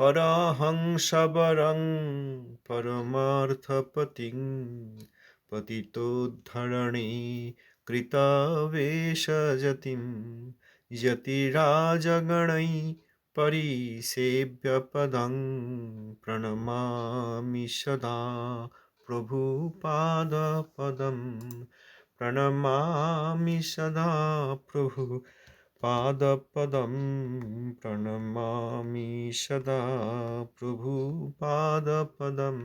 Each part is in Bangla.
পরহংসবরং পরমার্থপতিং পতিতোদ্ধরণী কৃতাবেশজতিম যতিরাজগণৈ পরিসেব্যপদং প্রণমামি সদা প্রভুপাদপদম প্রণমামি সদা প্রভু पादपदं प्रणमामि सदा प्रभुपादपदम्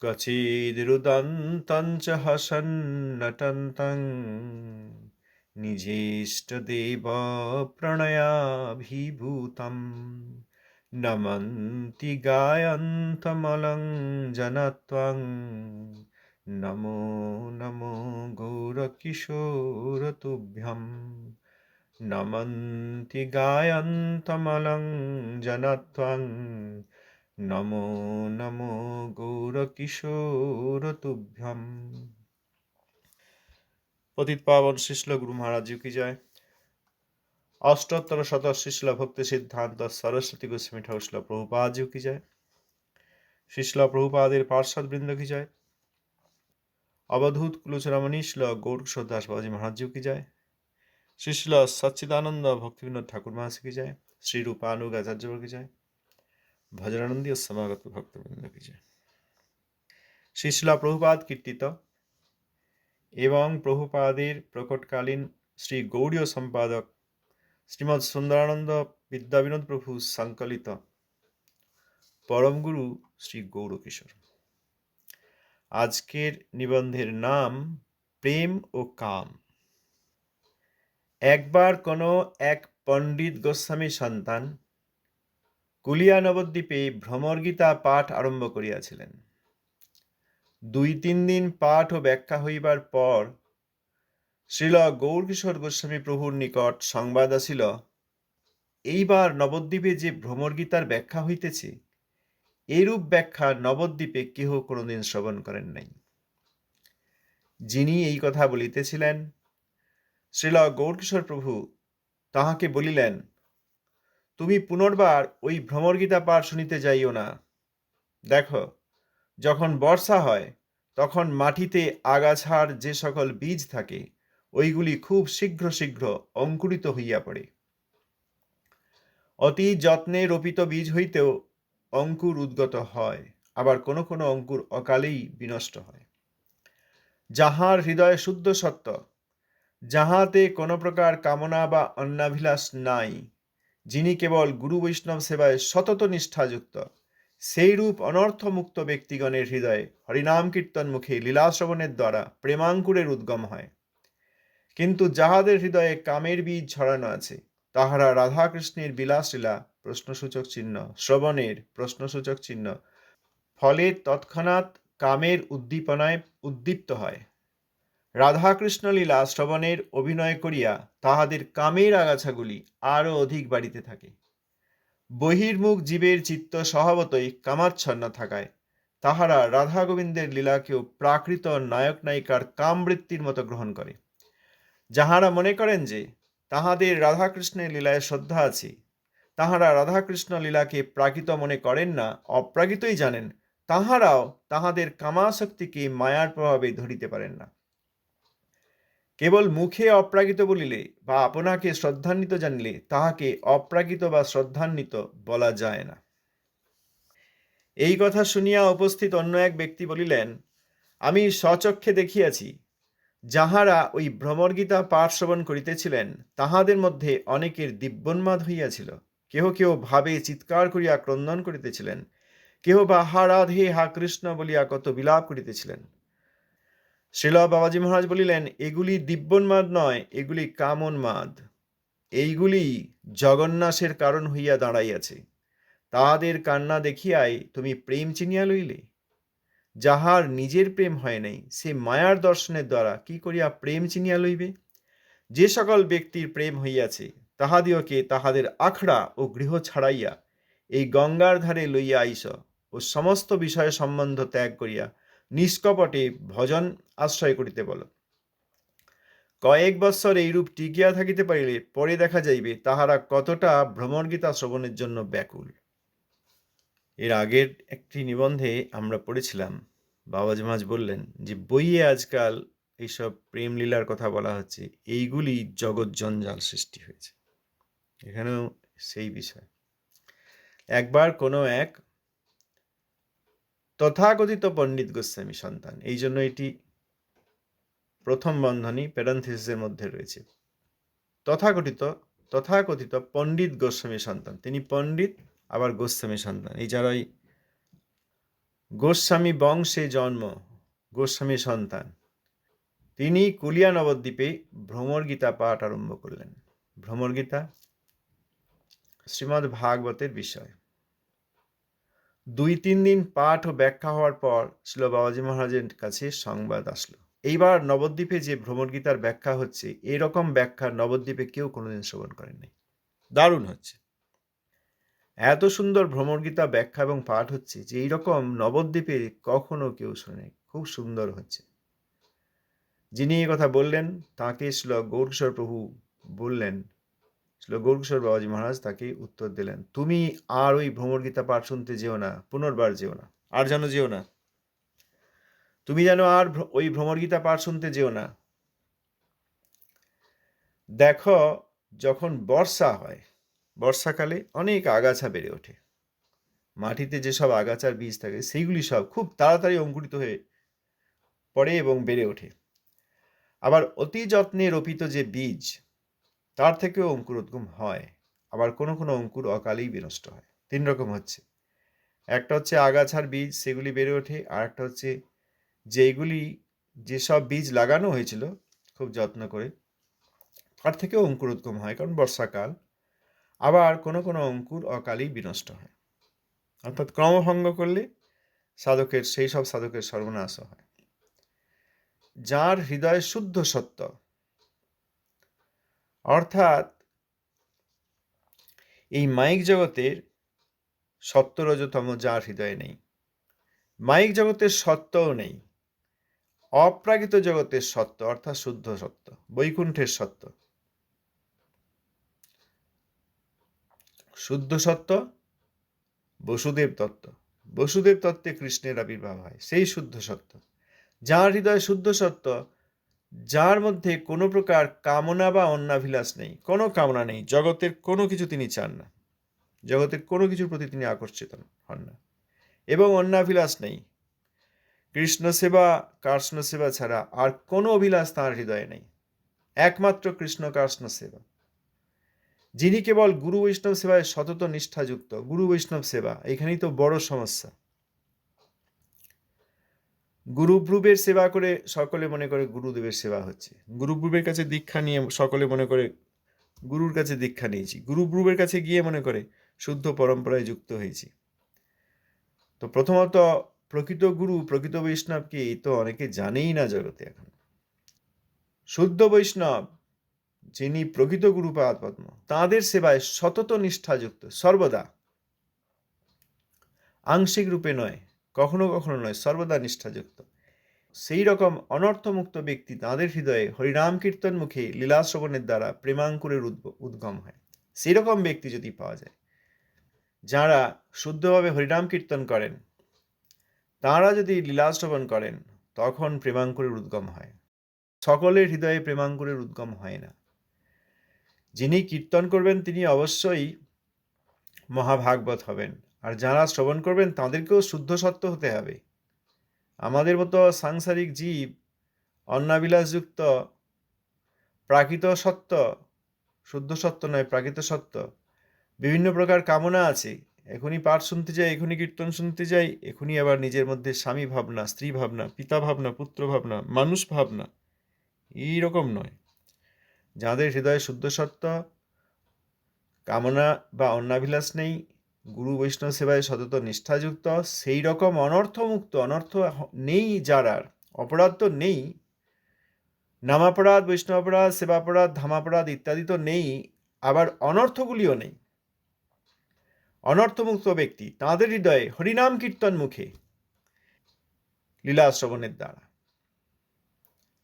क्वचिद्रुदन्तं च हसन्नटन्तं निजेष्टदेव प्रणयाभिभूतं नमन्ति गायन्तमलं जनत्वं নমো নমো গৌরকিশোরতুভ্যম নমন্তি গায়ন্তমলং জনত্বং নমো নমো গৌরকিশোরতুভ্যম পতিত পাবন শিশ্ল গুরু মহারাজ কি যায় অষ্টোত্তর শত শিশ্ল ভক্তি সিদ্ধান্ত সরস্বতী গোস্বামী ঠাকুর শিল প্রভুপাদ কি যায় শিশ্ল প্রভুপাদের পার্শ্বদ বৃন্দ কি যায় শিল গৌর দাস বাবাজি মহারাজ কি যায়? শিশল সচ্চিদানন্দ ভক্তিবিনোদ ঠাকুর মহারাজ কি যায়? শ্রী রূপানুগ আচার্য কি যায়? ভজনানন্দী ও সমাগত ভক্তবৃন্দ কি যায়? শিশলা প্রভুপাদ কীর্তিত এবং প্রভুপাদের প্রকটকালীন শ্রী গৌড়ীয় সম্পাদক শ্রীমৎ সুন্দরানন্দ বিদ্যাবিনোদ প্রভু সংকলিত পরমগুরু শ্রী গৌরকিশোর আজকের নিবন্ধের নাম প্রেম ও কাম। একবার কোনো এক পণ্ডিত গোস্বামী সন্তান কুলিয়া নবদ্বীপে ভ্রমরগীতা পাঠ আরম্ভ করিয়াছিলেন। দুই তিন দিন পাঠ ও ব্যাখ্যা হইবার পর শ্রীল গৌরকিশোর গোস্বামী প্রভুর নিকট সংবাদ আসিল, এইবার নবদ্বীপে যে ভ্রমরগীতার ব্যাখ্যা হইতেছে এরূপ ব্যাখ্যা নবদ্বীপে কেহ কোনোদিন শ্রবণ করেন নাই। যিনি এই কথা বলিতেছিলেন, শ্রীল গৌরকিশোর প্রভু তাহাকে বলিলেন, তুমি পুনর্বার ওই ভ্রমরগীতা পাঠ শুনিতে যাইও না। দেখো, যখন বর্ষা হয়, তখন মাটিতে আগাছার যে সকল বীজ থাকে, ওইগুলি খুব শীঘ্র শীঘ্র অঙ্কুরিত হইয়া পড়ে। অতি যত্নে রোপিত বীজ হইতেও অঙ্কুর উদ্গত হয়, আবার কোনো কোনো অঙ্কুর অকালেই বিনষ্ট হয়। যাহার হৃদয়ে শুদ্ধ সত্য, যাহাতে কোনো প্রকার কামনা বা অন্নাভিলাষ নাই, যিনি কেবল গুরু বৈষ্ণব সেবায় সতত নিষ্ঠাযুক্ত সেইরূপ অনর্থমুক্ত ব্যক্তিগণের হৃদয়ে হরিনাম কীর্তন মুখে লীলাশ্রবণের দ্বারা প্রেমাঙ্কুরের উদ্গম হয়। কিন্তু যাহাদের হৃদয়ে কামের বীজ ছড়ানো আছে তাহারা রাধাকৃষ্ণের বিলাসলীলা, প্রশ্নসূচক চিহ্ন, শ্রবণের প্রশ্নসূচক চিহ্ন ফলে তৎক্ষণাৎ কামের উদ্দীপনায় উদ্দীপ্ত হয়। রাধাকৃষ্ণ লীলা শ্রবণের অভিনয় করিয়া তাহাদের কামের আগাছাগুলি আরও অধিক বাড়িতে থাকে। বহির্মুখ জীবের চিত্ত স্বভাবতই কামাচ্ছন্ন থাকায় তাহারা রাধা গোবিন্দের লীলাকেও প্রাকৃত নায়ক নায়িকার কামবৃত্তির মতো গ্রহণ করে। যাহারা মনে করেন যে তাহাদের রাধাকৃষ্ণের লীলায় শ্রদ্ধা আছে। তাহারা রাধাকৃষ্ণ লীলাকে প্রাকৃত মনে করেন না, অপ্রাকৃতই জানেন, তাহারাও তাহাদের কামাশক্তিকে মায়ার প্রভাবে ধরিতে পারেন না। কেবল মুখে অপ্রাকৃত বলিলে বা আপনাকে শ্রদ্ধান্বিত জানিলে তাহাকে অপ্রাকৃত বা শ্রদ্ধান্বিত বলা যায় না। এই কথা শুনিয়া উপস্থিত অন্য এক ব্যক্তি বলিলেন, আমি স্বচক্ষে দেখিয়াছি যাহারা ওই ভ্রমরগীতা পাঠ শ্রবণ করিতেছিলেন, তাহাদের মধ্যে অনেকের দিব্যন্মাদ হইয়াছিল। কেহ কেহ ভাবে চিৎকার করিয়া ক্রন্দন করিতেছিলেন, কেহ বা হা রাধে হা কৃষ্ণ বলিয়া কত বিলাপ করিতেছিলেন। শ্রীল বাবাজি মহারাজ বলিলেন, এগুলি দিব্যন্মাদ নয়, এগুলি কামনমাদ। এইগুলি জগন্নাসের কারণ হইয়া দাঁড়াইয়াছে। তাহাদের কান্না দেখিয়াই তুমি প্রেম চিনিয়া লইলে? যাহার নিজের প্রেম হয় নাই, সে মায়ার দর্শনের দ্বারা কি করিয়া প্রেম চিনিয়া লইবে? যে সকল ব্যক্তির প্রেম হইয়াছে, তাহাদিওকে তাহাদের আখড়া ও গৃহ ছাড়াইয়া এই গঙ্গার ধারে লইয়া আইস ও সমস্ত বিষয় সম্বন্ধ ত্যাগ করিয়া নিষ্কপটে ভজন আশ্রয় করিতে বল। কয়েক বৎসর এইরূপ টিকিয়া থাকিতে পারিলে পরে দেখা যাইবে তাহারা কতটা ভ্রমণগীতা শ্রবণের জন্য ব্যাকুল। এর আগের একটি নিবন্ধে আমরা পড়েছিলাম। বাবা জমাজ বললেন যে, বইয়ে আজকাল এইসব প্রেম লীলার কথা বলা হচ্ছে। এইগুলি জগৎ জঞ্জাল সৃষ্টি হয়েছে। এখানেও সেই বিষয়। একবার কোনো এক তথাকথিত পণ্ডিত গোস্বামী সন্তান, এই জন্য এটি প্রথম বন্ধনী প্যারান্থিসের মধ্যে রয়েছে। তথাকথিত তথাকথিত পণ্ডিত গোস্বামী সন্তান, তিনি পণ্ডিত আবার গোস্বামী সন্তান। এই যারাই গোস্বামী বংশে জন্ম, গোস্বামী সন্তান, তিনি কুলিয়া নবদ্বীপে ভ্রমর গীতা পাঠ আরম্ভ করলেন। ভ্রমর গীতা শ্রীমদ্ ভাগবতের বিষয়। দুই তিন দিন পাঠ ও ব্যাখ্যা হওয়ার পর শিল বাবাজি মহারাজের কাছে সংবাদ আসলো। এইবার নবদ্বীপে যে ভ্রমণ গীতার ব্যাখ্যা হচ্ছে, এরকম ব্যাখ্যা নবদ্বীপে কেউ কোনোদিন শ্রবণ করেননি। দারুণ হচ্ছে। এত সুন্দর ভ্রমণ গীতা ব্যাখ্যা এবং পাঠ হচ্ছে যে এইরকম নবদ্বীপে কখনো কেউ শোনে খুব সুন্দর হচ্ছে। যিনি এই কথা বললেন, তাকে শ্ল গৌরকিশোর প্রভু বললেন। শ্ল গৌরকিশোর বাবাজি মহারাজ তাকে উত্তর দিলেন, তুমি আর ওই ভ্রমণ গীতা পাঠ শুনতে যেও না, পুনর্বার যেও না, আর যেন যেও না। তুমি যেন আর ওই ভ্রমর গীতা পাঠ শুনতে যেও না। দেখো, যখন বর্ষা হয় বর্ষাকালে অনেক আগাছা বেড়ে ওঠে। মাটিতে যেসব আগাছার বীজ থাকে, সেইগুলি সব খুব তাড়াতাড়ি অঙ্কুরিত হয়ে পড়ে এবং বেড়ে ওঠে। আবার অতি যত্নে রোপিত যে বীজ, তার থেকেও অঙ্কুর উদ্গম হয়। আবার কোনো কোনো অঙ্কুর অকালেই বিনষ্ট হয়। তিন রকম হচ্ছে। একটা হচ্ছে আগাছার বীজ, সেগুলি বেড়ে ওঠে। আর একটা হচ্ছে যেগুলি যেসব বীজ লাগানো হয়েছিল খুব যত্ন করে, তার থেকেও অঙ্কুর উদ্গম হয়। কারণ বর্ষাকাল আবার কোনো কোনো অঙ্কুর অকালেই বিনষ্ট হয়। অর্থাৎ ক্রমভঙ্গ করলে সাধকের, সেই সব সাধকের সর্বনাশ হয়। যার হৃদয় শুদ্ধ সত্য, অর্থাৎ এই মাইক জগতের সত্যরজতম যার হৃদয়ে নেই, মাইক জগতের সত্যও নেই, অপ্রাকৃত জগতের সত্য, অর্থাৎ শুদ্ধ সত্য, বৈকুণ্ঠের সত্য শুদ্ধ সত্য, বসুদেব তত্ত্ব। বসুদেব তত্ত্বে কৃষ্ণের আবির্ভাব হয়, সেই শুদ্ধ সত্য। যার হৃদয় শুদ্ধ সত্য, যার মধ্যে কোনো প্রকার কামনা বা অন্নাভিলাষ নেই, কোনো কামনা নেই, জগতের কোনো কিছু তিনি চান না। জগতের কোনো কিছুর প্রতি তিনি আকর্ষিত হন না। এবং অন্নাভিলাষ নেই। কৃষ্ণ সেবা কৃষ্ণ সেবা ছাড়া আর কোনো অভিলাষ তাঁর হৃদয়ে নেই। একমাত্র কৃষ্ণ কৃষ্ণ সেবা যিনি কেবল গুরু বৈষ্ণব সেবায় সতত নিষ্ঠাযুক্ত, গুরু বৈষ্ণব সেবা, এখানেই তো বড় সমস্যা। গুরুপ্রুবের সেবা করে সকলে মনে করে গুরুদেবের সেবা হচ্ছে। গুরুপ্রুবের কাছে দীক্ষা নিয়ে সকলে মনে করে গুরুর কাছে দীক্ষা নিয়েছি। গুরুপ্রুবের কাছে গিয়ে মনে করে শুদ্ধ পরম্পরায় যুক্ত হয়েছি। তো প্রথমত, প্রকৃত গুরু, প্রকৃত বৈষ্ণবকে এই তো অনেকে জানেই না জগতে এখন। শুদ্ধ বৈষ্ণব যিনি প্রকৃত গুরুপাদ পদ্ম তাঁদের সেবায় সতত নিষ্ঠাযুক্ত, সর্বদা। আংশিক রূপে নয়, কখনো কখনো নয়, সর্বদা নিষ্ঠাযুক্ত। সেই রকম অনর্থমুক্ত ব্যক্তি তাঁদের হৃদয়ে হরিনাম কীর্তন মুখে লীলাশ্রবণের দ্বারা প্রেমাঙ্কুরের উদ্গম হয়। সেই রকম ব্যক্তি যদি পাওয়া যায়, যারা শুদ্ধভাবে হরিনাম কীর্তন করেন, তাঁরা যদি লীলাশ্রবণ করেন, তখন প্রেমাঙ্কুরের উদ্গম হয়। সকলের হৃদয়ে প্রেমাঙ্কুরের উদ্গম হয় না। যিনি কীর্তন করবেন, তিনি অবশ্যই মহাভাগবত হবেন। আর যারা শ্রবণ করবেন, তাদেরকেও শুদ্ধ সত্য হতে হবে। আমাদের মতো সাংসারিক জীব, অন্নাবিলাসযুক্ত, প্রাকৃত সত্য, শুদ্ধ সত্য নয়, প্রাকৃত সত্য, বিভিন্ন প্রকার কামনা আছে। এখনই পাঠ শুনতে যাই, এখনই কীর্তন শুনতে যাই, এখনই আবার নিজের মধ্যে স্বামী ভাবনা, স্ত্রী ভাবনা, পিতা ভাবনা, পুত্র ভাবনা, মানুষ ভাবনা, এই রকম নয়। যাদের হৃদয়ে শুদ্ধ সত্য, কামনা বা অন্নাভিলাষ নেই, গুরু বৈষ্ণব সেবায় সতত নিষ্ঠাযুক্ত, সেই রকম অনর্থমুক্ত, অনর্থ নেই যারার অপরাধ তো নেই। নামাপরাধ, বৈষ্ণবাপরাধ, সেবাপরাধ, ধামাপরাধ ইত্যাদি তো নেই, আবার অনর্থগুলিও নেই। অনর্থমুক্ত ব্যক্তি তাঁদের হৃদয়ে হরিনাম কীর্তন মুখে, লীলা শ্রবণের দ্বারা।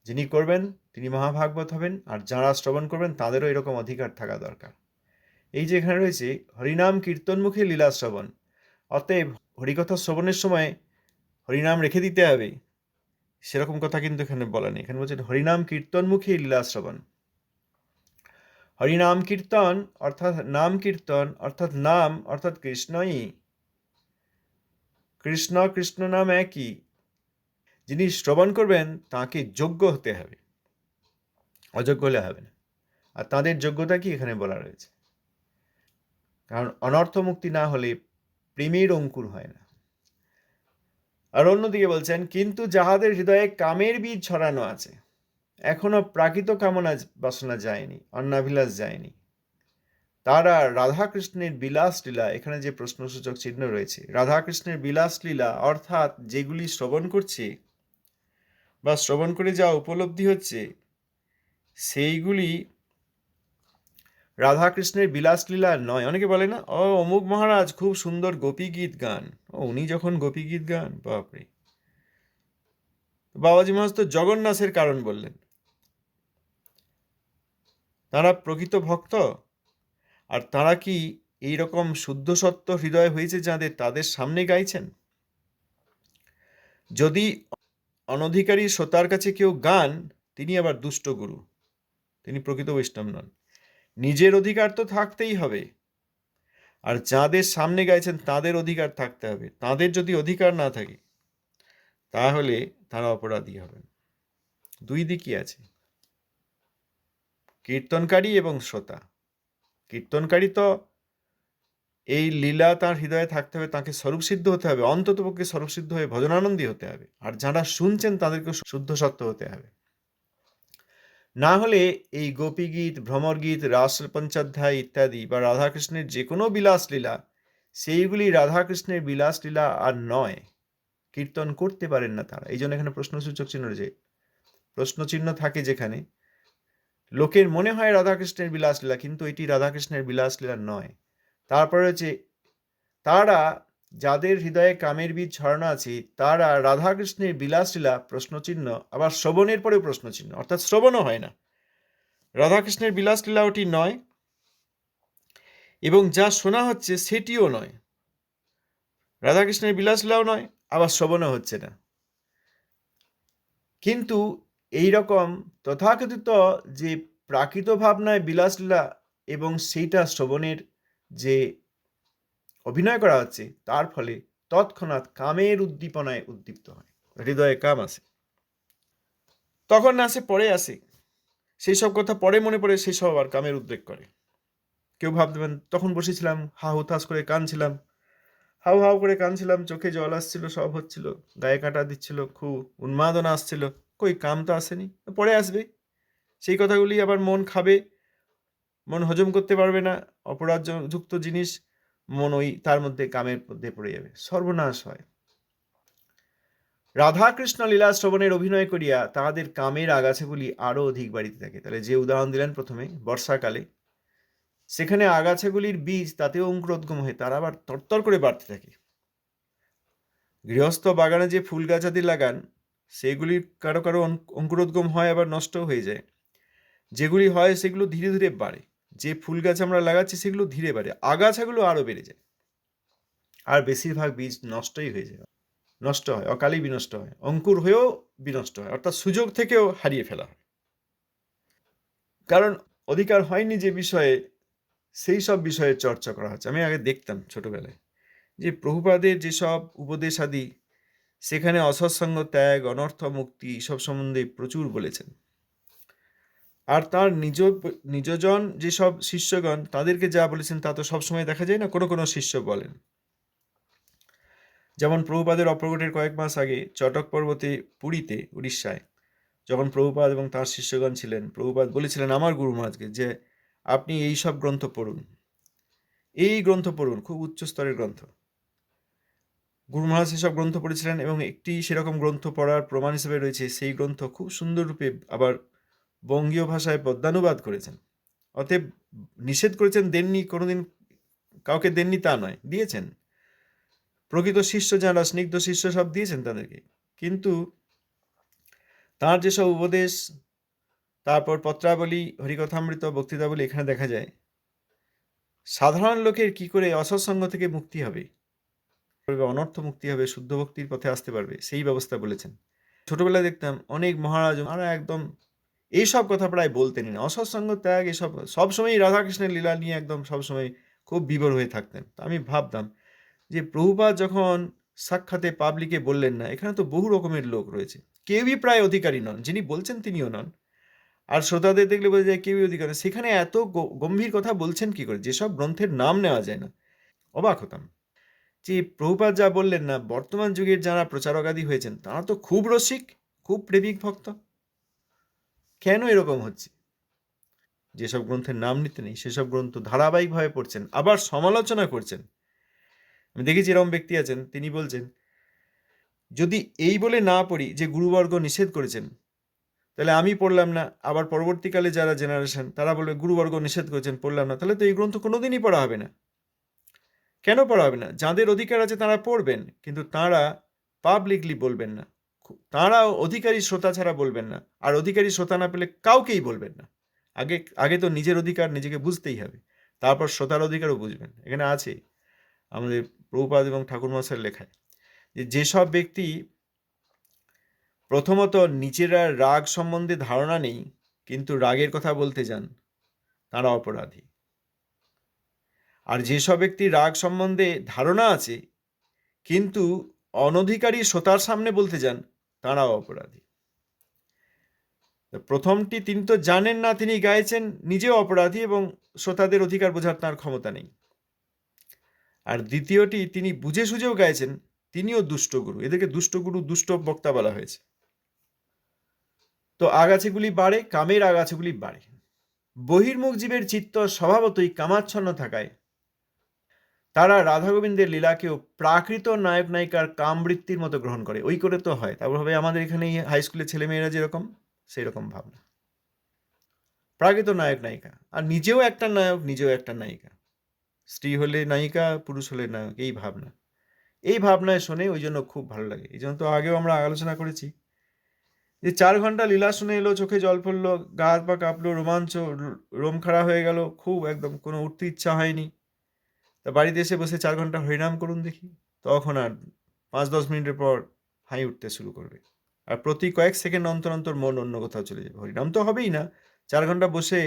যিনি করবেন তিনি মহাভাগবত হবেন আর যারা শ্রবণ করবেন তাদেরও এরকম অধিকার থাকা দরকার। এই যে এখানে রয়েছে, হরিনাম কীর্তনমুখী লীলা শ্রবণ, অতএব হরিকথা শ্রবণের সময় হরিনাম রেখে দিতে হবে। সেরকম কথা কিন্তু এখানে বলা নেই। এখানে বলছেন, হরিনাম কীর্তনমুখী লীলা শ্রবণ। হরিনাম কীর্তন অর্থাৎ নাম কীর্তন অর্থাৎ নাম অর্থাৎ কৃষ্ণই। কৃষ্ণ কৃষ্ণ নাম একই। যিনি শ্রবণ করবেন তাকে যোগ্য হতে হবে। অযোগ্য হলে হবে না। আর তাদের যোগ্যতা কি এখানে বলা রয়েছে? কারণ অনর্থ মুক্তি না হলে প্রেমের অঙ্কুর হয় না। আর অন্যদিকে বলছেন, কিন্তু যাহাদের হৃদয়ে কামের বীজ ছড়ানো আছে, এখনও প্রাকৃত কামনা বাসনা যায়নি, অন্নাভিলাষ যায়নি। তারা রাধাকৃষ্ণের বিলাস লীলা এখানে যে প্রশ্নসূচক চিহ্ন রয়েছে, রাধাকৃষ্ণের বিলাস লীলা অর্থাৎ যেগুলি শ্রবণ করছে বা শ্রবণ করে যা উপলব্ধি হচ্ছে সেইগুলি রাধাকৃষ্ণের বিলাসলীলা নয়। অনেকে বলে না, ও, অমুক মহারাজ খুব সুন্দর গোপী গীত গান। ও, উনি যখন গোপী গীত গান, বাপরে। বাবাজি মহারাজ তো জগন্নাথের কারণ বললেন। তারা প্রকৃত ভক্ত, আর তারা কি এই রকম শুদ্ধ সত্য হৃদয় হয়েছে যাদের তাদের সামনে গাইছেন? যদি অনধিকারী শ্রোতার কাছে কেউ গান, তিনি আবার দুষ্ট গুরু। তিনি প্রকৃত বৈষ্ণব নন। নিজের অধিকার তো থাকতেই হবে। আর যাদের সামনে গাইছেন, তাদের অধিকার থাকতে হবে। তাদের যদি অধিকার না থাকে, তাহলে তারা অপরাধী হবেন। দুই দিকই আছে। কীর্তনকারী এবং শ্রোতা। কীর্তনকারী তো এই লীলা তার হৃদয়ে থাকতে হবে, তাকে স্বরূপসিদ্ধ হতে হবে, অন্ততপক্ষে স্বরূপসিদ্ধ হয়ে ভজনানন্দী হতে হবে। আর যারা শুনছেন তাদেরকে শুদ্ধ সত্য হতে হবে। না হলে এই গোপীগীত, ভ্রমরগীত পঞ্চাধ্যায় ইত্যাদি বা রাধাকৃষ্ণের যে কোনো বিলাস লীলা, সেইগুলি রাধাকৃষ্ণের বিলাস লীলা আর নয়। কীর্তন করতে পারেন না তারা। এই জন্য এখানে প্রশ্নসূচক চিহ্ন রয়েছে। প্রশ্নচিহ্ন থাকে যেখানে, লোকের মনে হয় রাধাকৃষ্ণের বিলাসলীলা কিন্তু এটি রাধাকৃষ্ণের বিলাসলীলা নয়। তারপরে হচ্ছে তারা যাদের হৃদয়ে কামের বীজ ছড়ানো আছে, তারা রাধাকৃষ্ণের বিলাসলীলা প্রশ্নচিহ্ন, আবার শ্রবণের পরেও প্রশ্নচিহ্ন, অর্থাৎ শ্রবণও হয় না। রাধাকৃষ্ণের বিলাসলীলা ওটি নয়, এবং যা শোনা হচ্ছে সেটিও নয়। রাধাকৃষ্ণের বিলাসলীলাও নয়, আবার শ্রবণও হচ্ছে না। কিন্তু এই রকম তথাকথিত যে প্রাকৃত ভাবনায় বিলাসলীলা এবং সেইটা শ্রবণের যে অভিনয় করা হচ্ছে, তার ফলে তৎক্ষণাৎ কামের উদ্দীপনায় উদ্দীপ্ত হয়। হৃদয়ে কাম আসে। তখন না আসে, পরে আসে। সেই সব কথা পরে মনে পড়ে, সেই সব আবার কামের উদ্রেক করে। কেউ ভাবতেন তখন বসেছিলাম হা হুতাশ করে কানছিলাম হাউ হাউ করে কানছিলাম চোখে জল আসছিল, সব হচ্ছিল। গায়ে কাটা দিচ্ছিল, খুব উন্মাদনা আসছিল। কই, কাম তো আসেনি, পরে আসবে। সেই কথাগুলি আবার মন খাবে, মন হজম করতে পারবে না। অপরাধ যুক্ত জিনিস মন ওই তার মধ্যে কামের মধ্যে পড়ে যাবে। সর্বনাশ হয়। রাধাকৃষ্ণ লীলা শ্রবণের অভিনয় করিয়া তাহাদের কামের আগাছাগুলি আরও অধিক বাড়িতে থাকে। তাহলে যে উদাহরণ দিলেন প্রথমে, বর্ষাকালে, সেখানে আগাছাগুলির বীজ তাতেও অঙ্কুরোদ্গম হয়ে, তারা আবার তরতর করে বাড়তে থাকে। গৃহস্থ বাগানে যে ফুল গাছ গাছাদি লাগান, সেগুলি কারও কারও অঙ্কুরোদ্গম হয়, আবার নষ্ট হয়ে যায়। যেগুলি হয়, সেগুলো ধীরে ধীরে বাড়ে। যে ফুল গাছ আমরা লাগাচ্ছি সেগুলো ধীরে বাড়ে, আগাছাগুলো আরও বেড়ে যায়। আর বেশিরভাগ বীজ নষ্টই হয়ে যায়। নষ্ট হয়, অকালেই বিনষ্ট হয়, অঙ্কুর হয়েও বিনষ্ট হয়, অর্থাৎ সুযোগ থেকেও হারিয়ে ফেলা হয়। কারণ অধিকার হয়নি যে বিষয়ে, সেই সব বিষয়ে চর্চা করা হচ্ছে। আমি আগে দেখতাম ছোটবেলায় যে প্রভুপাদের যেসব উপদেশ আদি, সেখানে অসৎসঙ্গ ত্যাগ অনর্থ মুক্তি সব সম্বন্ধে প্রচুর বলেছেন। আর তার নিজ, নিজজন যেসব শিষ্যগণ, তাদেরকে যা বলেছেন তা তো সবসময় দেখা যায় না, কোনো কোনো শিষ্য বলেন। যেমন প্রভুপাদের অপ্রগটের কয়েক মাস আগে চটক পর্বতে পুরীতে, উড়িষ্যায়, যখন প্রভুপাদ এবং তার শিষ্যগণ ছিলেন, প্রভুপাদ বলেছিলেন, আমার গুরু মহারাজকে, যে আপনি এই সব গ্রন্থ পড়ুন। এই গ্রন্থ পড়ুন, খুব উচ্চ স্তরের গ্রন্থ। গুরু মহারাজ সেসব গ্রন্থ পড়েছিলেন এবং একটি সেরকম গ্রন্থ পড়ার প্রমাণ হিসেবে রয়েছে, সেই গ্রন্থ খুব সুন্দর রূপে আবার বঙ্গীয় ভাষায় পদ্মানুবাদ করেছেন। অতএব নিষেধ করেছেন দেননি, কোনোদিন কাউকে দেননি তা নয়, দিয়েছেন। প্রকৃত শিষ্য যারা, স্নিগ্ধ শিষ্য সব দিয়েছেন তাদেরকে। কিন্তু তার যেসব উপদেশ, তারপর পত্রাবলী, হরিকথামৃত, বক্তৃতাবলী এখানে দেখা যায়, সাধারণ লোকের কি করে অসৎসঙ্গ থেকে মুক্তি হবে? অনর্থ মুক্তি হবে, শুদ্ধ ভক্তির পথে আসতে পারবে, সেই ব্যবস্থা বলেছেন। ছোটবেলায় দেখতাম অনেক মহারাজ আর একদম এইসব কথা প্রায় বলতেন না। অসৎসঙ্গ ত্যাগ, এসব সবসময়ই রাধাকৃষ্ণের লীলা নিয়ে একদম সবসময় খুব বিবর হয়ে থাকতেন। তো আমি ভাবতাম যে প্রভুপাদ যখন সাক্ষাতে পাবলিকে বললেন না, এখানে তো বহু রকমের লোক রয়েছে। কেউই প্রায় অধিকারী নন, যিনি বলছেন তিনিও নন। আর শ্রোতাদের দেখলে বোঝা যায় কেউই অধিকারী সেখানে এত গম্ভীর কথা বলছেন কি করে? যেসব গ্রন্থের নাম নেওয়া যায় না। অবাক হতাম যে প্রভুপাদ যা বললেন না, বর্তমান যুগের যারা প্রচারকাদি হয়েছেন, তারা তো খুব রসিক, খুব প্রেমিক ভক্ত। কেন এরকম হচ্ছে? যেসব গ্রন্থের নাম নিতে নেই, সেসব গ্রন্থ ধারাবাহিকভাবে পড়ছেন, আবার সমালোচনা করছেন। আমি দেখেছি এরকম ব্যক্তি আছেন, তিনি বলছেন, যদি এই বলে না পড়ি, যে গুরুবর্গ নিষেধ করেছেন, তাহলে আমি পড়লাম না। আবার পরবর্তীকালে যারা জেনারেশন তারা বলবে, গুরুবর্গ নিষেধ করেছেন, পড়লাম না। তাহলে তো এই গ্রন্থ কোনোদিনই পড়া হবে না। কেন পড়া হবে না? যাদের অধিকার আছে তারা পড়বেন, কিন্তু তারা পাবলিকলি বলবেন না। তারা অধিকারী শ্রোতা ছাড়া বলবেন না। আর অধিকারী শ্রোতা না পেলে কাউকেই বলবেন না। আগে আগে তো নিজের অধিকার নিজেকে বুঝতেই হবে। তারপর শ্রোতার অধিকারও বুঝবেন। এখানে আছে আমাদের প্রভুপাদ এবং ঠাকুরমশাইয়ের লেখায় যে, যেসব ব্যক্তি প্রথমত নিজেরা রাগ সম্বন্ধে ধারণা নেই, কিন্তু রাগের কথা বলতে যান, তারা অপরাধী। আর যেসব ব্যক্তি রাগ সম্বন্ধে ধারণা আছে, কিন্তু অনধিকারী শ্রোতার সামনে বলতে যান তারাও অপরাধী। প্রথমটি তিনি তো জানেন না, তিনি গাইছেন, নিজেও অপরাধী এবং শ্রোতাদের অধিকার বোঝার তার ক্ষমতা নেই। আর দ্বিতীয়টি, তিনি বুঝে সুঝেও গাইছেন, তিনিও দুষ্টগুরু এদেরকে দুষ্টগুরু দুষ্ট বক্তা বলা হয়েছে। তো আগাছাগুলি বাড়ে, কামের আগাছাগুলি বাড়ে। বহির্মুখ জীবের চিত্ত স্বভাবতই কামাচ্ছন্ন থাকায় তারা রাধা গোবিন্দের লীলাকেও প্রাকৃত নায়ক নায়িকার কামবৃত্তির মতো গ্রহণ করে। ওই করে তো হয়। তারপর হবে আমাদের এখানে হাই স্কুলের ছেলেমেয়েরা যেরকম সেই রকম ভাবনা। প্রাকৃত নায়ক নায়িকা আর নিজেও একটা নায়ক, নিজেও একটা নায়িকা। স্ত্রী হলে নায়িকা, পুরুষ হলে নায়ক, এই ভাবনা। এই ভাবনায় শোনে ওই জন্য খুব ভালো লাগে। এই জন্য তো আগেও আমরা আলোচনা করেছি যে চার ঘণ্টা লীলা শুনে এলো, চোখে জল পড়ল, গা হাত পা কাঁপলো, রোমাঞ্চ রোম খাড়া হয়ে গেল, খুব একদম কোনো উঠতে ইচ্ছা হয়নি। তা বাড়িতে এসে বসে চার ঘণ্টা হরিনাম করুন দেখি। তখন আর পাঁচ দশ মিনিটের পর হাই উঠতে শুরু করবে। আর প্রতি কয়েক সেকেন্ড অন্তর অন্তর মন অন্য কোথাও চলে যাবে। হরিনাম তো হবেই না। চার ঘণ্টা বসে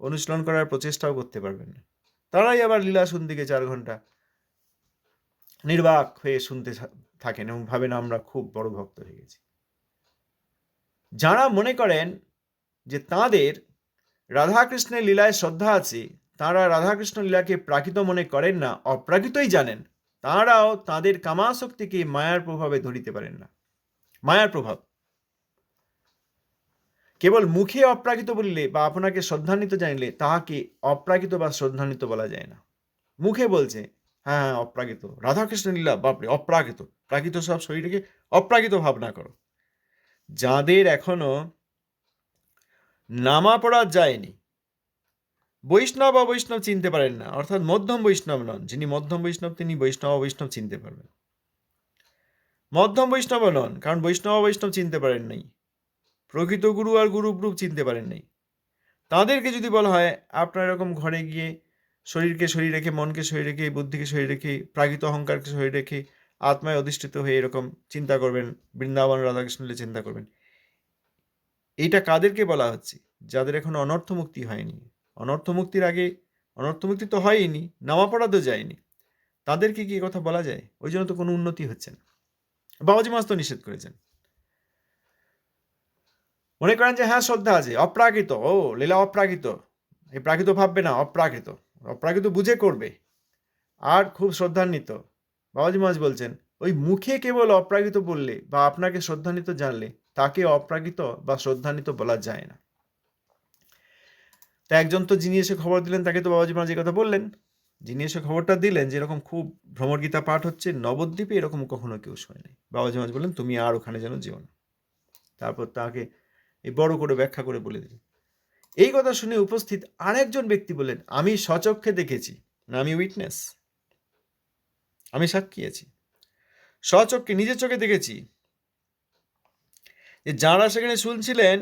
অনুশীলন করার প্রচেষ্টাও করতে পারবেন না। তারাই আবার লীলা গিয়ে চার ঘণ্টা নির্বাক হয়ে শুনতে থাকেন এবং ভাবেন আমরা খুব বড় ভক্ত হয়ে গেছি। যারা মনে করেন যে তাঁদের রাধাকৃষ্ণের লীলায় শ্রদ্ধা আছে তাঁরা রাধাকৃষ্ণ লীলাকে প্রাকৃত মনে করেন না, অপ্রাকৃতই জানেন। তাঁরাও তাঁদের কামাশক্তিকে মায়ার প্রভাবে ধরিতে পারেন না। মায়ার প্রভাব। কেবল মুখে অপ্রাকৃত বলিলে বা আপনাকে শ্রদ্ধান্বিত জানিলে তাহাকে অপ্রাকৃত বা শ্রদ্ধান্বিত বলা যায় না। মুখে বলছে হ্যাঁ হ্যাঁ অপ্রাকৃত। রাধাকৃষ্ণ লীলা, বাপরে, অপ্রাকৃত। প্রাকৃত সব শরীরকে অপ্রাকৃত ভাবনা করো। যাদের এখনও নামা পড়া যায়নি বৈষ্ণব, অবৈষ্ণব চিনতে পারেন না। অর্থাৎ মধ্যম বৈষ্ণব নন। যিনি মধ্যম বৈষ্ণব, তিনি বৈষ্ণব, অবৈষ্ণব চিনতে পারবেন। মধ্যম বৈষ্ণব নন, কারণ বৈষ্ণব বৈষ্ণব চিনতে পারেন নাই। প্রকৃত গুরু আর গুরুপ্রুপ চিনতে পারেন নাই। তাদেরকে যদি বলা হয়, আপনার এরকম ঘরে গিয়ে শরীরকে শরীর রেখে, মনকে শরীর রেখে, বুদ্ধিকে শরীর রেখে, প্রাকৃত অহংকারকে শরীর রেখে, আত্মায় অধিষ্ঠিত হয়ে এরকম চিন্তা করবেন, বৃন্দাবন রাধাকৃষ্ণলে চিন্তা করবেন, এইটা কাদেরকে বলা হচ্ছে? যাদের এখন অনর্থ মুক্তি হয়নি। অনর্থ মুক্তির আগে, অনর্থ মুক্তি তো হয়নি নামাপড়া তো যায়নি। তাদেরকে কি কথা বলা যায়? ওই জন্য তো কোনো উন্নতি হচ্ছে না। বাবাজি মাস তো নিষেধ করেছেন। মনে করেন যে হ্যাঁ শ্রদ্ধা আছে, অপ্রাকৃত, ও, লীলা অপ্রাকৃত। এই প্রাকৃত ভাববে না, অপ্রাকৃত। অপ্রাকৃত বুঝে করবে। আর খুব শ্রদ্ধান্বিত। বাবাজি মাস বলছেন, ওই মুখে কেবল অপ্রাকৃত বললে বা আপনাকে শ্রদ্ধান্বিত জানলে, তাকে অপ্রাকৃত বা শ্রদ্ধান্বিত বলা যায় না। তা একজন তো যিনি এসে খবর দিলেন, তাকে তো বাবাজি মাঝি কথা বললেন। যিনি এসে খবরটা দিলেন যে এরকম খুব ভ্রমর গীতা পাঠ হচ্ছে, নবদ্বীপে এরকম কখনো কেউ শোনেনি বাবাজি মাঝ বললেন, তুমি আর ওখানে যেন যেও না। তারপর তাকে এই বড় করে ব্যাখ্যা করে বলে দিলেন। এই কথা শুনে উপস্থিত আরেকজন ব্যক্তি বললেন, আমি সচক্ষে দেখেছি আমি উইটনেস? আমি সাক্ষী আছি। স্বচক্ষে নিজের চোখে দেখেছি যে যারা সেখানে শুনছিলেন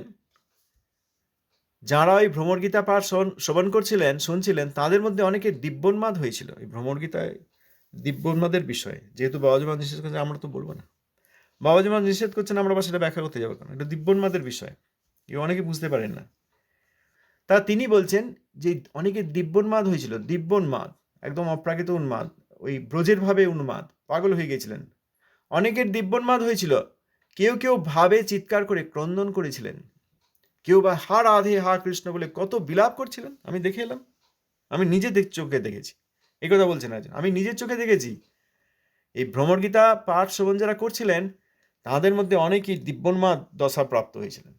যারা ওই ভ্রমণগীতা পাঠ শ্রবণ- করছিলেন, শুনছিলেন, তাদের মধ্যে অনেকে দিব্যোন্মাদ হয়েছিল এই ভ্রমণগীতায় দিব্যোন্মাদের বিষয়ে। যেহেতু বাবাজি মহারাজ নিষেধ করছেন, আমরা তো বলব না। বাবাজি মহারাজ নিষেধ করছেন, আমরা আবার সেটা ব্যাখ্যা করতে যাব কেন? এটা দিব্যোন্মাদের বিষয়। এ অনেকে বুঝতে পারেন না। তা তিনি বলছেন যে অনেকে দিব্যোন্মাদ হয়েছিল, দিব্যোন্মাদ, একদম অপ্রাকৃত উন্মাদ, ওই ব্রজের ভাবে উন্মাদ, পাগল হয়ে গেছিলেন অনেকের দিব্যোন্মাদ হয়েছিল, কেউ কেউ ভাবে চিৎকার করে ক্রন্দন করেছিলেন। কেউ বা হা রাধে হা কৃষ্ণ বলে কত বিলাপ করছিলেন? আমি দেখে এলাম। আমি নিজে চোখে দেখেছি। এই কথা বলছেন একজন। আমি নিজের চোখে দেখেছি। এই ভ্রমণগীতা পাঠ শ্রবণ যারা করছিলেন, তাদের মধ্যে অনেকেই দিব্যোন্মাদ দশা প্রাপ্ত হয়েছিলেন।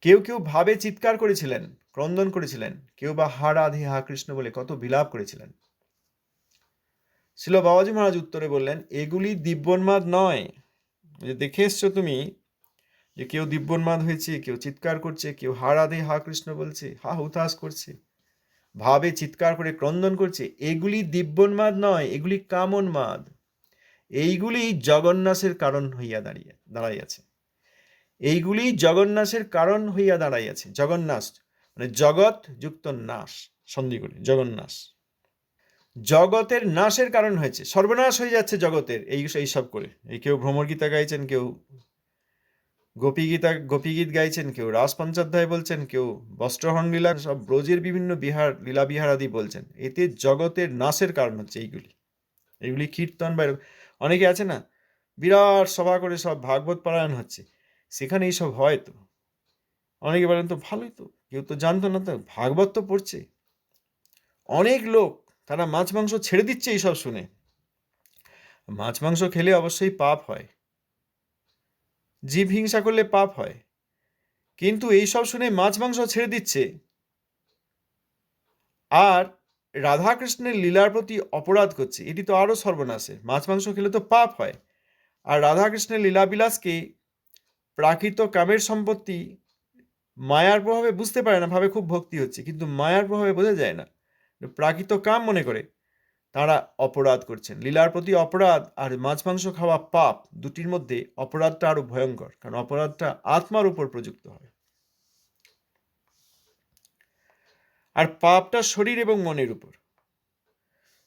কেউ কেউ ভাবে চিৎকার করেছিলেন, ক্রন্দন করেছিলেন। কেউ বা হা রাধে হা কৃষ্ণ বলে কত বিলাপ করেছিলেন। শিল বাবাজি মহারাজ উত্তরে বললেন, এগুলি দিব্যন্মাদ নয়। যে দেখে এসছো তুমি যে কেউ দিব্যোন্মাদ হয়েছে, কেউ চিৎকার করছে, কেউ হা রাধে হা কৃষ্ণ বলছে, হা হুতাশ করছে, ভাবে চিৎকার করে ক্রন্দন করছে, এগুলি দিব্যোন্মাদ নয়, এগুলি কামনমাদ। এইগুলি জগন্নাসের কারণ হইয়া দাঁড়িয়ে দাঁড়াইয়াছে এইগুলি জগন্নাসের কারণ হইয়া দাঁড়াইয়াছে জগন্নাস মানে জগৎ যুক্ত নাশ, সন্ধি করে জগন্নাস জগতের নাশের কারণ হয়েছে, সর্বনাশ হয়ে যাচ্ছে জগতের এই সব করে। এই কেউ ভ্রমর গীতা গাইছেন, কেউ গোপী গীতা গোপী গীত গাইছেন কেউ রাস পঞ্চাধ্যায় বলছেন কেউ বস্ত্রহরণ লীলা সব ব্রজের বিভিন্ন বিহার লীলা বিহার আদি বলছেন। এতে জগতের নাশের কারণ হচ্ছে এইগুলি। এইগুলি কীর্তন বা অনেকে আছে না, বিরাট সভা করে সব ভাগবত পারায়ণ হচ্ছে। সেখানে এইসব হয় তো। অনেকে বলেন, তো ভালোই তো, কেউ তো জানতো না তো, ভাগবত তো পড়ছে। অনেক লোক, তারা মাছ মাংস ছেড়ে দিচ্ছে এইসব শুনে। মাছ মাংস খেলে অবশ্যই পাপ হয়। জীব হিংসা করলে পাপ হয়। কিন্তু এইসব শুনে মাছ মাংস ছেড়ে দিচ্ছে। আর রাধাকৃষ্ণের লীলার প্রতি অপরাধ করছে। এটি তো আরও সর্বনাশে। মাছ মাংস খেলে তো পাপ হয়। আর রাধাকৃষ্ণের লীলাবিলাসকে প্রাকৃত কামের সম্পত্তি মায়ার প্রভাবে বুঝতে পারে না, ভাবে খুব ভক্তি হচ্ছে। কিন্তু মায়ার প্রভাবে বোঝা যায় না। প্রাকৃত কাম মনে করে। তারা অপরাধ করছেন। লীলার প্রতি অপরাধ আর মাছ, মাংস খাওয়া পাপ দুটির মধ্যে অপরাধটা আরও ভয়ঙ্কর, কারণ অপরাধটা আত্মার উপর প্রযুক্ত হয়। আর পাপটা শরীর এবং মনের উপর।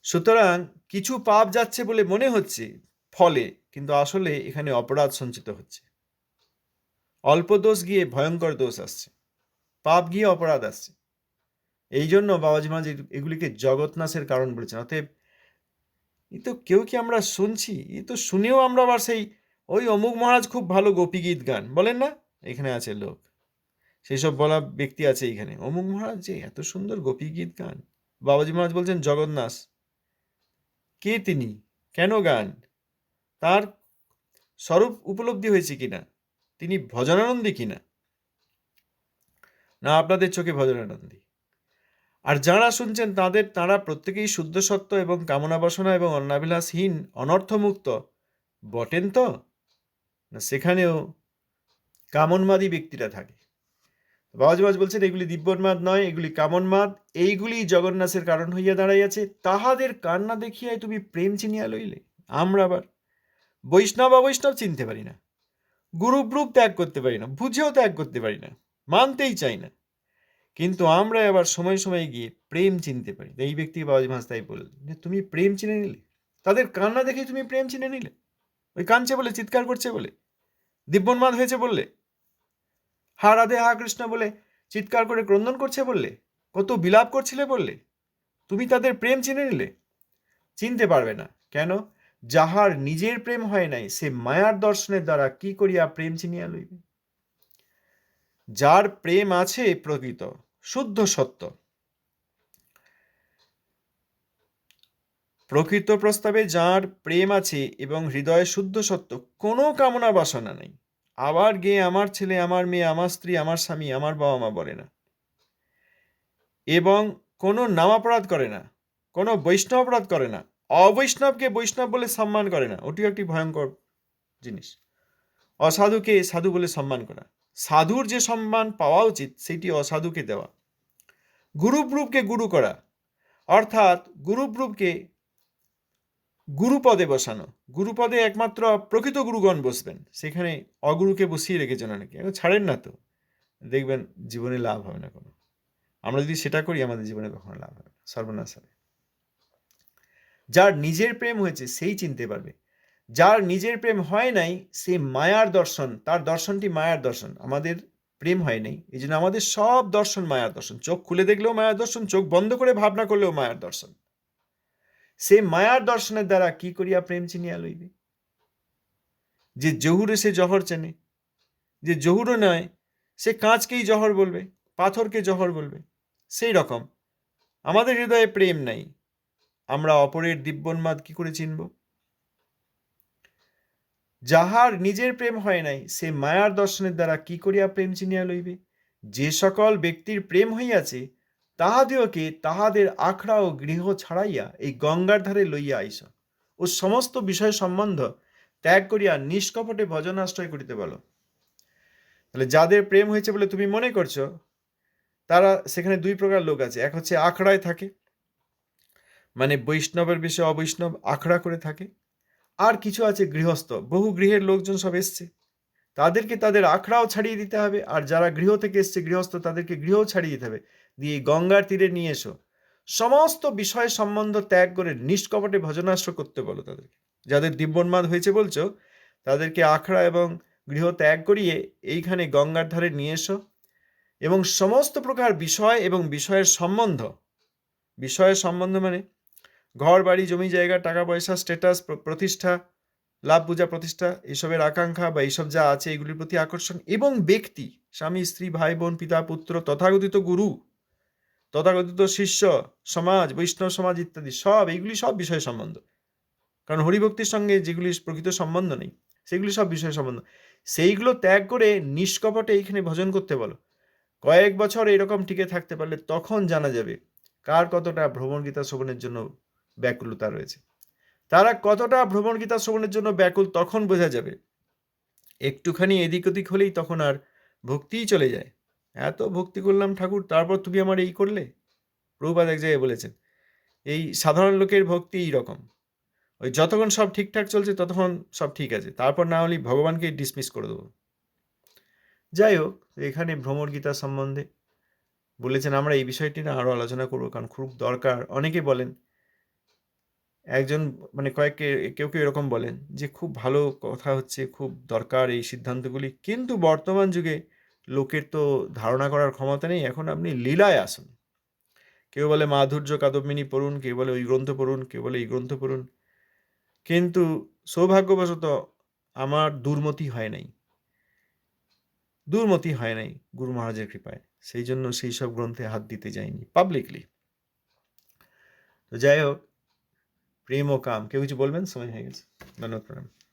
সুতরাং কিছু পাপ যাচ্ছে বলে মনে হচ্ছে, ফলে কিন্তু আসলে এখানে অপরাধ সঞ্চিত হচ্ছে। অল্প দোষ গিয়ে ভয়ঙ্কর দোষ আসছে। পাপ গিয়ে অপরাধ আসছে। এই জন্য বাবাজি মহারাজ এগুলিকে জগৎনাশের কারণ বলেছেন। অতএব এ তো কেউ কি আমরা শুনছি? এ তো শুনেও আমরা আবার সেই, ওই অমুক মহারাজ খুব ভালো গোপী গীত গান। বলেন না, এখানে আছে লোক। সেই সব বলা ব্যক্তি আছে এখানে। অমুক মহারাজ যে এত সুন্দর গোপী গীত গান। বাবাজি মহারাজ বলছেন জগন্নাথ কে তিনি? কেন গান? তার স্বরূপ উপলব্ধি হয়েছে কিনা? তিনি ভজনানন্দী কিনা? না, আপনাদের চোখে ভজনানন্দী আর যারা শুনছেন তাদের, তারা প্রত্যেকেই শুদ্ধ সত্য এবং কামনা বাসনা এবং অন্নাবিলাসহীন অনর্থমুক্ত। বটেন তো? না সেখানেও কামনমাদী ব্যক্তিরা থাকে। বাবাজবাজ বলছেন, এগুলি দিব্যন্মাদ নয়, এগুলি কামনমাদ। এইগুলি জগন্নাথের কারণ হইয়া দাঁড়াইয়াছে। তাহাদের কান্না দেখিয়াই তুমি প্রেম চিনিয়া লইলে। আমরা আবার বৈষ্ণব, অবৈষ্ণব চিনতে পারি না। গুরুব্রুপ ত্যাগ করতে পারি না। বুঝেও ত্যাগ করতে পারি না। মানতেই চাই না। কিন্তু আমরা এবার সময় সময় গিয়ে প্রেম চিনতে পারি। এই ব্যক্তি বাবাজি মাস তাই বললেন যে, তুমি প্রেম চিনে নিলে। তাদের কান্না দেখে তুমি প্রেম চিনে নিলে। ওই কাঁদছে বলে, চিৎকার করছে বলে দিব্যন দিব্যন্মাদ হয়েছে বললে, হা রাধে হা কৃষ্ণ বলে, চিৎকার করে ক্রন্দন করছে বললে, কত বিলাপ করছিলে বললে, তুমি তাদের প্রেম চিনে নিলে। চিনতে পারবে না। কেন? যাহার নিজের প্রেম হয় নাই, সে মায়ার দর্শনের দ্বারা কি করিয়া প্রেম চিনিয়া লইবে? যার প্রেম আছে প্রকৃত শুদ্ধ সত্য। প্রকৃত প্রস্তাবে যার প্রেম আছে এবং হৃদয়ে শুদ্ধ সত্য, কোনো কামনা বাসনা নেই। আবার গিয়ে আমার ছেলে, আমার মেয়ে, আমার স্ত্রী, আমার স্বামী, আমার বাবা মা বলে না। এবং কোনো নামাপরাধ করে না, কোনো বৈষ্ণব অপরাধ করে না, অবৈষ্ণবকে বৈষ্ণব বলে সম্মান করে না। ওটিও একটি ভয়ঙ্কর জিনিস। অসাধুকে সাধু বলে সম্মান করা। সাধুর যে সম্মান পাওয়া উচিত, সেটি অসাধুকে দেওয়া। গুরুব্রূপকে গুরু করা, অর্থাৎ গুরুব্রূপকে গুরুপদে বসানো। গুরুপদে একমাত্র প্রকৃত গুরুগণ বসবেন। সেখানে অগুরুকে বসিয়ে রেখেছেন অনেকে। ছাড়েন না তো। দেখবেন জীবনে লাভ হবে না কোনো। আমরা যদি সেটা করি, আমাদের জীবনে কখনো লাভ হবে না। সর্বনাশ হবে। যার নিজের প্রেম হয়েছে, সেই চিনতে পারবে। যার নিজের প্রেম হয় নাই, সে মায়ার দর্শন, তার দর্শনটি মায়ার দর্শন। আমাদের প্রেম হয় নাই এই জন্য আমাদের সব দর্শন মায়ার দর্শন। চোখ খুলে দেখলেও মায়ার দর্শন, চোখ বন্ধ করে ভাবনা করলেও মায়ার দর্শন। সে মায়ার দর্শনের দ্বারা কি করিয়া প্রেম চিনিয়া লইবে? যে জহুরে সে জহর চেনে, যে জহুরও নয় সে কাঁচকেই জহর বলবে, পাথরকে জহর বলবে, সেই রকম। আমাদের হৃদয়ে প্রেম নাই, আমরা অপরের দিব্যন্মাদ কি করে চিনব? যাহার নিজের প্রেম হয় নাই, সে মায়ার দর্শনের দ্বারা কি করিয়া প্রেম চিনিয়া লইবে? যে সকল ব্যক্তির প্রেম হইয়াছে তাহাদিওকে তাহাদের আখড়া ও গৃহ ছাড়াইয়া এই গঙ্গার ধারে লইয়া আইস। ও সমস্ত বিষয় সম্বন্ধ ত্যাগ করিয়া নিষ্কপটে ভজন আশ্রয় করিতে বলো। তাহলে যাদের প্রেম হয়েছে বলে তুমি মনে করছ, তারা সেখানে দুই প্রকার লোক আছে। এক হচ্ছে আখড়ায় থাকে মানে বৈষ্ণবের বিষয়ে অবৈষ্ণব আখড়া করে থাকে। আর কিছু আছে গৃহস্থ। বহু গৃহের লোকজন সব এসছে। তাদেরকে তাদের আখড়াও ছাড়িয়ে দিতে হবে, আর যারা গৃহ থেকে এসছে গৃহস্থ, তাদেরকে গৃহও ছাড়িয়ে দিতে হবে। দিয়ে গঙ্গার তীরে নিয়ে এসো। সমস্ত বিষয় সম্বন্ধ ত্যাগ করে নিষ্কপটে ভজনাশ্র করতে বলো তাদেরকে। যাদের দিব্যন্মাদ হয়েছে বলছো, তাদেরকে আখড়া এবং গৃহ ত্যাগ করিয়ে এইখানে গঙ্গার ধারে নিয়ে এসো। এবং সমস্ত প্রকার বিষয় এবং বিষয়ের সম্বন্ধ বিষয়ের সম্বন্ধ মানে ঘর, বাড়ি, জমি, জায়গা, টাকা, পয়সা স্ট্যাটাস প্রতিষ্ঠা, লাভ, পূজা, প্রতিষ্ঠা এইসবের আকাঙ্ক্ষা বা এইসব যা আছে এগুলির প্রতি আকর্ষণ এবং ব্যক্তি, স্বামী, স্ত্রী, ভাই, বোন, পিতা, পুত্র তথাগতিত গুরু তথাগতিত শিষ্য, সমাজ, বৈষ্ণব সমাজ ইত্যাদি, সব এইগুলি সব বিষয় সম্বন্ধ। কারণ হরিভক্তির সঙ্গে যেগুলি প্রকৃত সম্বন্ধ নেই, সেগুলি সব বিষয় সম্বন্ধ। সেইগুলো ত্যাগ করে নিষ্কপটে এইখানে ভজন করতে বলো। কয়েক বছর এরকম টিকে থাকতে পারলে তখন জানা যাবে কার কতটা ভ্রমণ গীতা শ্রবণের জন্য ব্যাকুলতা রয়েছে। তারা কতটা ভ্রমণ গীতা শ্রবণের জন্য ব্যাকুল তখন বোঝা যাবে। একটুখানি এদিক ওদিক হলেই তখন আর ভক্তিই চলে যায়। এত ভক্তি করলাম ঠাকুর, তারপর তুমি আমার এই করলে? প্রভুপাদ এক জায়গায় বলেছেন, এই সাধারণ লোকের ভক্তি এই রকম। ওই যতক্ষণ সব ঠিকঠাক চলছে ততক্ষণ সব ঠিক আছে, তারপর না হলেই ভগবানকে ডিসমিস করে দেবো। যাই হোক, এখানে ভ্রমণ গীতা সম্বন্ধে বলেছেন, আমরা এই বিষয়টি না আরও আলোচনা করব, কারণ খুব দরকার। অনেকে বলেন একজন মানে কয়েককে, কেউ কেউ এরকম বলেন যে, খুব ভালো কথা হচ্ছে, খুব দরকার এই সিদ্ধান্তগুলি। কিন্তু বর্তমান যুগে লোকের তো ধারণা করার ক্ষমতা নেই। এখন আপনি লীলায় আসুন। কেউ বলে মাধুর্য কাদম্বিনী পড়ুন, কেউ বলে ওই গ্রন্থ পড়ুন, কেউ বলে এই গ্রন্থ পড়ুন। কিন্তু সৌভাগ্যবশত আমার দুর্মতি হয় নাই। দুর্মতি হয় নাই গুরু মহারাজের কৃপায়। সেই জন্য সেই সব গ্রন্থে হাত দিতে যাইনি পাবলিকলি তো যাই হোক প্রেম ও কাম কেউ কিছু বলবেন সময় হয়ে গেছে ধন্যবাদ প্রণাম